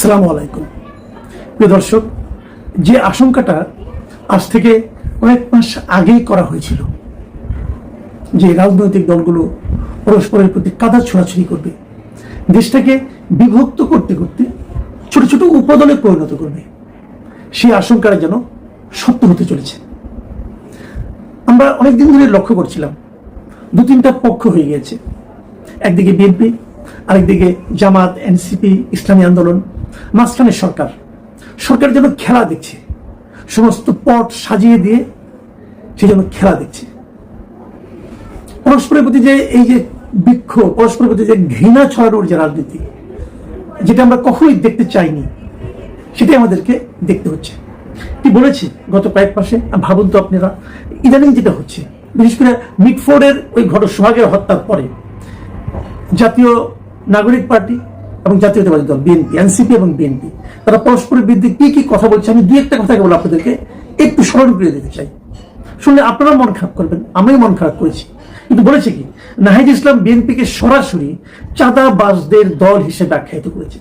আসসালামু আলাইকুম। প্রিয় দর্শক, যে আশঙ্কাটা আজ থেকে কয়েক মাস আগেই করা হয়েছিল যে রাজনৈতিক দলগুলো পরস্পরের প্রতি কাদা ছোড়াছুড়ি করবে, দেশটাকে বিভক্ত করতে করতে ছোট ছোট উপদলে পরিণত করবে, সেই আশঙ্কাটা যেন সত্য হতে চলেছে। আমরা অনেকদিন ধরে লক্ষ্য করছিলাম, দু তিনটা পক্ষ হয়ে গিয়েছে। একদিকে বিএনপি, আরেকদিকে জামাত, এনসিপি, ইসলামী আন্দোলন মাঝখানে সরকার। সরকার যেন খেলা দেখছে। সমস্ত পট সাজিয়ে দিয়ে সে যেন খেলা দেখছে। পরস্পরের প্রতি যে এই যে বৃক্ষ পরস্পরের প্রতি যে ঘৃণা ছড়ানোর যে রাজনীতি, যেটা আমরা কখনোই দেখতে চাইনি, সেটাই আমাদেরকে দেখতে হচ্ছে। কি বলেছি গত কয়েক মাসে? ভাবুন তো আপনারা, ইদানিং যেটা হচ্ছে, বিশেষ করে মিটফোর্ডের ওই ঘট সোহাগের হত্যার পরে, জাতীয় নাগরিক পার্টি এবং জাতীয়তাবাদী দল, বিএনপি, এনসিপি এবং বিএনপি। তারা পরস্পরের বিরুদ্ধে কি কি কথা বলছে, আমি দু একটা কথা কেবল আপনাদেরকে একটু স্মরণ করে দিতে চাই। শুনলে আপনারা মন খারাপ করবেন, আমিও মন খারাপ করেছি। কিন্তু বলেছে কি, নাহিদ ইসলাম বিএনপিকে সরাসরি চাঁদাবাজদের দল হিসেবে আখ্যায়িত করেছে।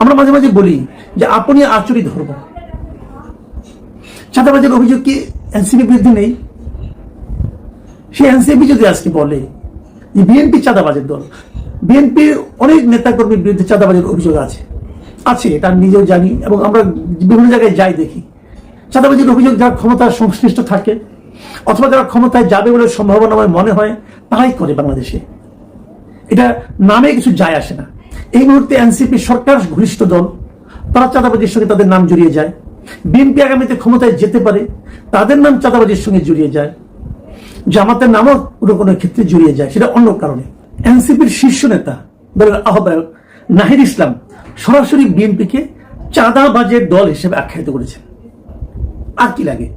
আমরা মাঝে মাঝে বলি যে, আপনি আচরিত ধর্ম চাঁদাবাজের অভিযোগ কি এনসিপি বিরুদ্ধে নেই? সে এনসিপি যদি আজকে বলে যে, বিএনপি চাঁদাবাজের দল বিএনপির অনেক নেতাকর্মীর বিরুদ্ধে চাঁদাবাজির অভিযোগ আছে। আছে, এটা নিজেও জানি এবং আমরা বিভিন্ন জায়গায় যাই দেখি। চাঁদাবাজির অভিযোগ যারা ক্ষমতার সংশ্লিষ্ট থাকে অথবা যারা ক্ষমতায় যাবে বলে সম্ভাবনা আমার মনে হয়, তারাই করে বাংলাদেশে। এটা নামে কিছু যায় আসে না। এই মুহূর্তে এনসিপি সরকার ঘনিষ্ঠ দল, তারা চাঁদাবাজির সঙ্গে তাদের নাম জড়িয়ে যায়। বিএনপি আগামীতে ক্ষমতায় যেতে পারে, তাদের নাম চাঁদাবাজির সঙ্গে জড়িয়ে যায়। জামাতের নামও কোনো কোনো ক্ষেত্রে জড়িয়ে যায়, সেটা অন্য কারণে। এনসিপির শীর্ষ নেতা দলের আহ্বায়ক নাহিদ ইসলাম সরাসরি বিএনপিকে চাঁদাবাজের দল হিসেবে আখ্যায়িত করেছেন। আর কি লাগে?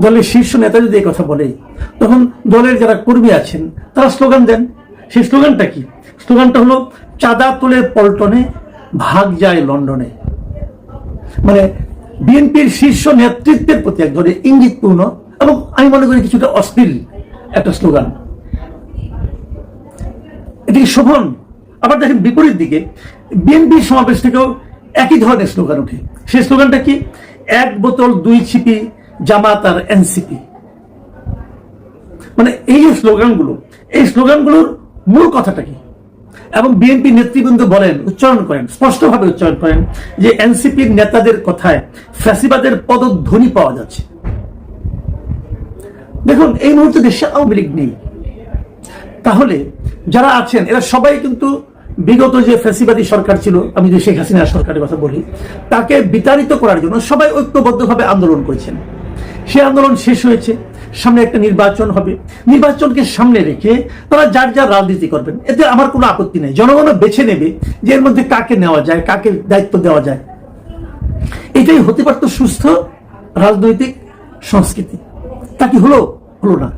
দলের শীর্ষ নেতা যদি এই কথা বলে, তখন দলের যারা কর্মী আছেন, তারা স্লোগান দেন। সেই স্লোগানটা কি? স্লোগানটা হলো, চাঁদা তোলে পল্টনে, ভাগ যায় লন্ডনে। মানে বিএনপির শীর্ষ নেতৃত্বের প্রতি এক ধরনের ইঙ্গিতপূর্ণ এবং আমি মনে করি কিছুটা অশ্লীল একটা স্লোগান। এদিকে শোভন, আবার দেখেন বিপরীত দিকে, বিএনপি সমাবেশ থেকেও একই ধরনের স্লোগান ওঠে। সেই স্লোগানটা কি? এক বোতল দুই ছিপি, জামাত আর এনসিপি। মানে এই যে স্লোগানগুলো, এই স্লোগানগুলোর মূল কথাটা কি? এবং বিএনপি নেতৃবৃন্দ বলেন, উচ্চারণ করেন, স্পষ্টভাবে উচ্চারণ করেন যে এনসিপির নেতাদের কথায় ফ্যাসিবাদের পদধ্বনি পাওয়া যাচ্ছে। দেখুন, এই মুহূর্তে দেশে আওয়ামী লীগ নেই। তাহলে যারা আছেন, এরা সবাই কিন্তু বিগত যে ফ্যাসিবাদী সরকার ছিল, আমি যে শেখ হাসিনা সরকারের কথা বলি, তাকে বিতাড়িত করার জন্য সবাই ঐক্যবদ্ধভাবে আন্দোলন করেছেন। সে আন্দোলন শেষ হয়েছে, সামনে একটা নির্বাচন হবে। নির্বাচনকে সামনে রেখে তারা যার যার রাজনীতি করবেন, এতে আমার কোনো আপত্তি নেই। জনগণ বেছে নেবে যে এর মধ্যে কাকে নেওয়া যায়, কাকে দায়িত্ব দেওয়া যায়। এটাই হতে পারতো সুস্থ রাজনৈতিক সংস্কৃতি। তা কি হলো? হলো না।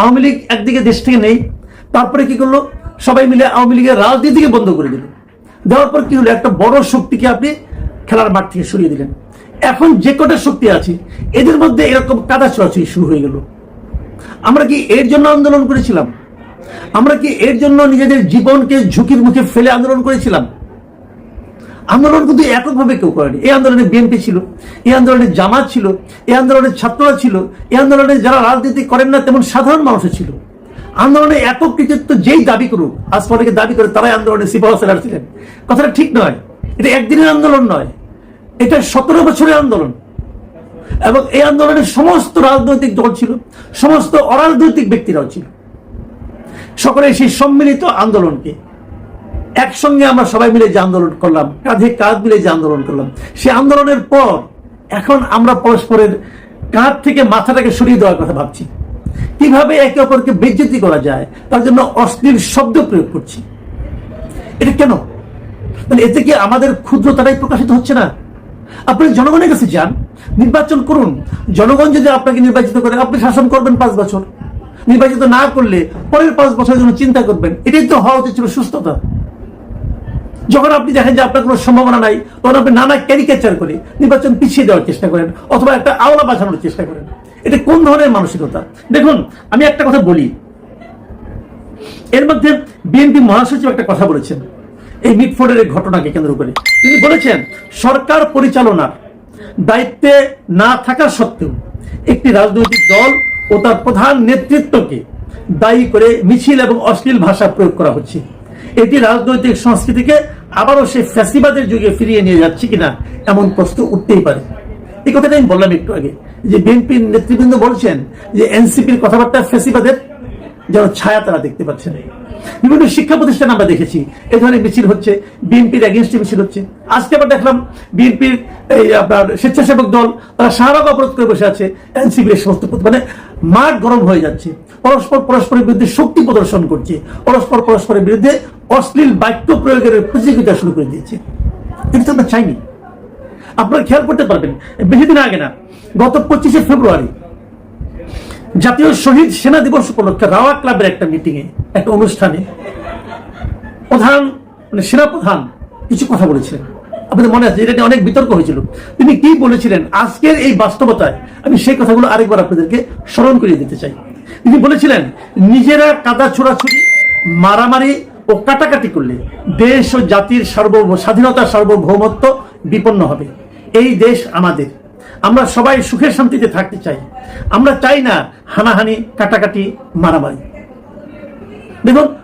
আওয়ামী লীগ একদিকে দেশ থেকে নেই তারপরে কি করল? সবাই মিলে আওয়ামী লীগের রাজনীতিকে বন্ধ করে দিল। দেওয়ার পর কি হলো? একটা বড় শক্তিকে আপনি খেলার মাঠ থেকে সরিয়ে দিলেন। এখন যে কটা শক্তি আছে, এদের মধ্যে এরকম কাদা চড়াচড়ি শুরু হয়ে গেল। আমরা কি এর জন্য আন্দোলন করেছিলাম? আমরা কি এর জন্য নিজেদের জীবনকে ঝুঁকির মুখে ফেলে আন্দোলন করেছিলাম? আন্দোলন কিন্তু এককভাবে কেউ করেনি। এই আন্দোলনে বিএনপি ছিল, এই আন্দোলনে জামাত ছিল, এই আন্দোলনের ছাত্ররা ছিল, এই আন্দোলনে যারা রাজনীতি করেন না, তেমন সাধারণ মানুষও ছিল। আন্দোলনে একক কৃতিত্ব যেই দাবি করুক, আজ অনেকে দাবি করে তারাই আন্দোলনে সিপাহ সেলার ছিলেন। কথাটা ঠিক নয়। এটা একদিনের আন্দোলন নয়। এটা সতেরো বছরের আন্দোলন। এবং এই আন্দোলনে সমস্ত রাজনৈতিক দল ছিল, সমস্ত অরাজনৈতিক ব্যক্তিরাও ছিল। সকলে সেই সম্মিলিত আন্দোলনকে একসঙ্গে আমরা সবাই মিলে যে আন্দোলন করলাম, কাঁধে কাঁধ মিলে যে আন্দোলন করলাম, সে আন্দোলনের পর এখন আমরা পরস্পরের কাঁধ থেকে মাথাটাকে সরিয়ে দেওয়ার কথা ভাবছি। কীভাবে একে অপরকে বেজ্জতি করা যায়, তার জন্য অশ্লীল শব্দ প্রয়োগ করছি। এটা কেন? মানে এতে কি আমাদের ক্ষুদ্রতাটাই প্রকাশিত হচ্ছে না? আপনি জনগণের কাছে যান, নির্বাচন করুন। জনগণ যদি আপনাকে নির্বাচিত করে, আপনি শাসন করবেন পাঁচ বছর। নির্বাচিত না করলে পরের পাঁচ বছরের জন্য চিন্তা করবেন। এটাই তো হওয়া উচিত ছিল সুস্থতা। যখন আপনি দেখেন যে আপনার কোনো সম্ভাবনা নাই, তখন আপনি নানা ক্যারিকেচার করে নির্বাচন পিছিয়ে দেওয়ার চেষ্টা করেন, অথবা একটা আওলা বাঁচানোর চেষ্টা করেন। এটা কোন ধরনের মানসিকতা? দেখুন, আমি একটা কথা বলি। এর মধ্যে বিএনপি মহাসচিব একটা কথা বলেছেন। এই মিটফোর্ডের ঘটনাকে কেন্দ্র করে। তিনি বলেছেন, সরকার পরিচালনার দায়িত্বে না থাকা সত্ত্বেও একটি রাজনৈতিক দল ও তার প্রধান নেতৃত্বকে দায়ী করে মিছিল এবং অশ্লীল ভাষা প্রয়োগ করা হচ্ছে। এটি রাজনৈতিক সংস্কৃতিকে আবারও সে ফ্যাসিবাদের যুগে ফিরিয়ে নিয়ে যাচ্ছে কিনা এমন প্রশ্ন উঠতেই পারে। এই কথাটা আমি বললাম একটু আগে। যে বিএনপির নেতৃবৃন্দ বলছেন যে এনসিপির কথাবার্তা ফ্যাসিবাদের যেন ছায়া তারা দেখতে পাচ্ছেন। বিভিন্ন শিক্ষা প্রতিষ্ঠান আমরা দেখেছি। এই ধরনের মিছিল হচ্ছে, বিএনপির এগেনস্টে মিছিল হচ্ছে। আজকে আবার দেখলাম বিএনপির এই আপনার স্বেচ্ছাসেবক দল, তারা শাহবাগ অবরোধ করে বসে আছে এনসিপির সমস্ত মানে মাঠ গরম হয়ে যাচ্ছে। পরস্পর পরস্পরের বিরুদ্ধে শক্তি প্রদর্শন করছে। পরস্পর পরস্পরের বিরুদ্ধে অশ্লীল বাক্য প্রয়োগের প্রতিযোগিতা শুরু করে দিয়েছে। কিন্তু আমরা চাইনি। আপনারা খেয়াল করতে পারবেন, বেশি দিন আগে না, গত পঁচিশে ফেব্রুয়ারি, জাতীয় শহীদ সেনা দিবস উপলক্ষে রাওয়া ক্লাবের একটা মিটিং এ একটা অনুষ্ঠানে প্রধান মানে সেনা প্রধান কিছু কথা বলেছিলেন। আপনাদের মনে আছে, এটা নিয়ে অনেক বিতর্ক হয়েছিল। তিনি কি বলেছিলেন? আজকের এই বাস্তবতায় আমি সেই কথাগুলো আরেকবার আপনাদেরকে স্মরণ করিয়ে দিতে চাই। তিনি বলেছিলেন, নিজেরা কাদা ছোড়াছুড়ি, মারামারি ও কাটাকাটি করলে দেশ ও জাতির সার্বভৌম স্বাধীনতা সার্বভৌমত্ব বিপন্ন হবে। এই দেশ আমাদের। আমরা সবাই সুখের শান্তিতে থাকতে চাই। আমরা চাই না হানাহানি, কাটাকাটি, মারামারি। দেখুন